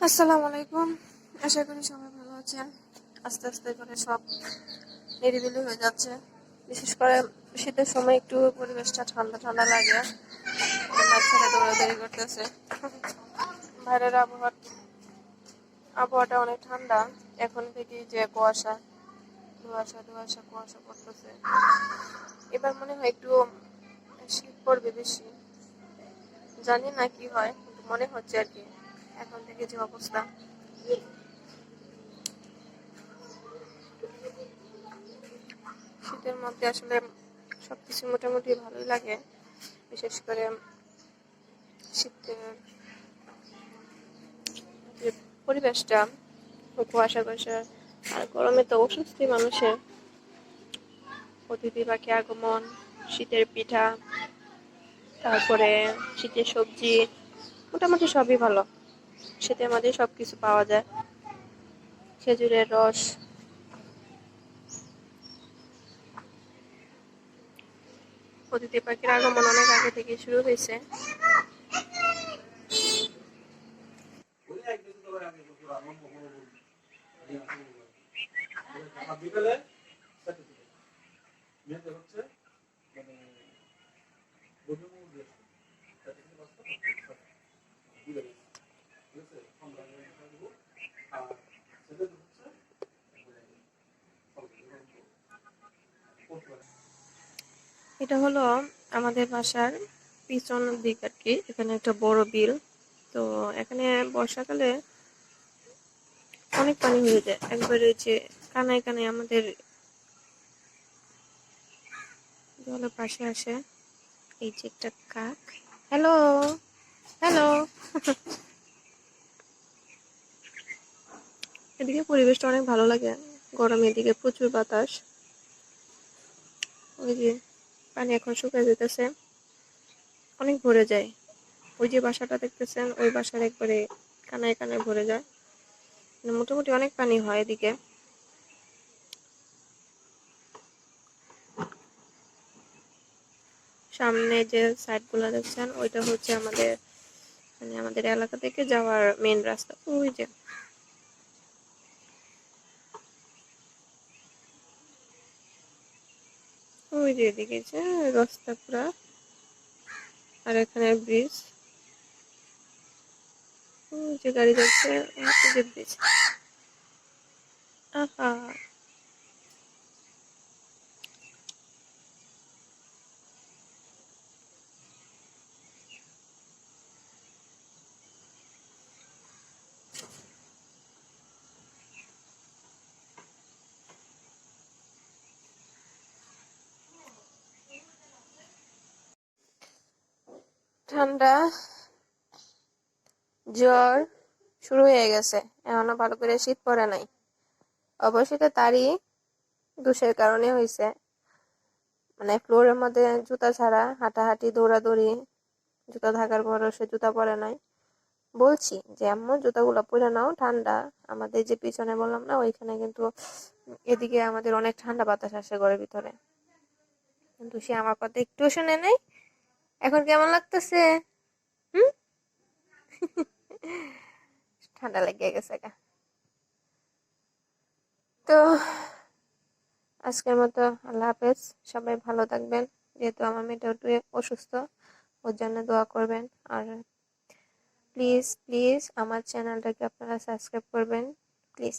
আসসালামু আলাইকুম। আশা করি সবাই ভালো আছেন। আস্তে আস্তে করে সব নিরিবিলি হয়ে যাচ্ছে। বিশেষ করে শীতের সময় একটু পরিবেশটা ঠান্ডা ঠান্ডা লাগে। বাচ্চারা দৌড়াদৌড়ি করতেছে। বাইরের আবহাওয়া আবহাওয়াটা অনেক ঠান্ডা। এখন থেকেই যে কুয়াশা, ধোয়াশা ধোয়াশা, কুয়াশা পড়তেছে। এবার মনে হয় একটু শীত পড়বে বেশি। জানি না কি হয় মনে হচ্ছে আর কি। এখন থেকে যে অবস্থা। শীতের মধ্যে আসলে সবকিছু মোটামুটি ভালোই লাগে। বিশেষ করে শীতের যে পরিবেশটা কুয়াশা কুয়াশা আর গরমে তো অস্বস্তি মানুষের। অতিথি পাখি আগমন, শীতের পিঠা, তারপরে শীতের সবজি, মোটামুটি সবই ভালো। শীতের মধ্যে সব কিছু পাওয়া যায়। খেজুরের রস। অতিথি পাখির আগমন অনেক আগে থেকে শুরু হয়েছে। বিকেলে মেয়েদের হচ্ছে মানে বন্ধুমুখ দিয়ে বিকেলে ঠিক আছে সন্ধ্যা দিব আর ছেলেদের হচ্ছে এটা হলো আমাদের বাসার পিছন দিক আর কি। এখানে একটা বড় বিল। তো এখানে বর্ষাকালে অনেক পানি হয়ে যায়। একবারে যে কানায় কানায় আমাদের জলের পাশে আসে এই যে একটা কাক। হ্যালো হ্যালো এদিকে পরিবেশটা অনেক ভালো লাগে। গরমে এদিকে প্রচুর বাতাস। ওই যে পানি এখন শুকিয়ে যেতেছে। অনেক ভরে যায়। ওই যে বাসাটা দেখতেছেন, ওই বাসার একবারে কানায় কানায় ভরে যায়। মানে মোটামুটি অনেক পানি হয় এদিকে। সামনে যে সাইডগুলো দেখছেন, ওইটা হচ্ছে আমাদের মানে আমাদের এলাকা থেকে যাওয়ার মেন রাস্তা। ওই যে ওই যে এদিকে যে রাস্তা পুরা। আর এখানে ব্রিজ যে গাড়ি যাচ্ছে ব্রিজ ঠান্ডা, জ্বর শুরু হয়ে গেছে। এখনও ভালো করে শীত পড়ে নাই। অবশ্যই এটা তারই দোষের কারণে হয়েছে। মানে ফ্লোরের মধ্যে জুতা ছাড়া হাঁটাহাঁটি, দৌড়াদৌড়ি, জুতা থাকার পরও সে জুতা পরে নাই। বলছি যে আম্মু জুতাগুলো পরে নাও, ঠান্ডা। আমাদের যে পিছনে বললাম না, ওইখানে কিন্তু এদিকে আমাদের অনেক ঠান্ডা বাতাস আসে ঘরের ভিতরে। কিন্তু সে আমার কথা একটু শুনে নেই। এখন কেমন লাগতেছে? হুম? ঠান্ডা লেগে গেছে গা। তো, আজকের মতো আল্লাহ হাফেজ। সবাই ভালো থাকবেন, যেহেতু আমার মেয়েটা একটু অসুস্থ, ওর জন্য দোয়া করবেন। আর প্লিজ প্লিজ আমার চ্যানেলটাকে আপনারা সাবস্ক্রাইব করবেন প্লিজ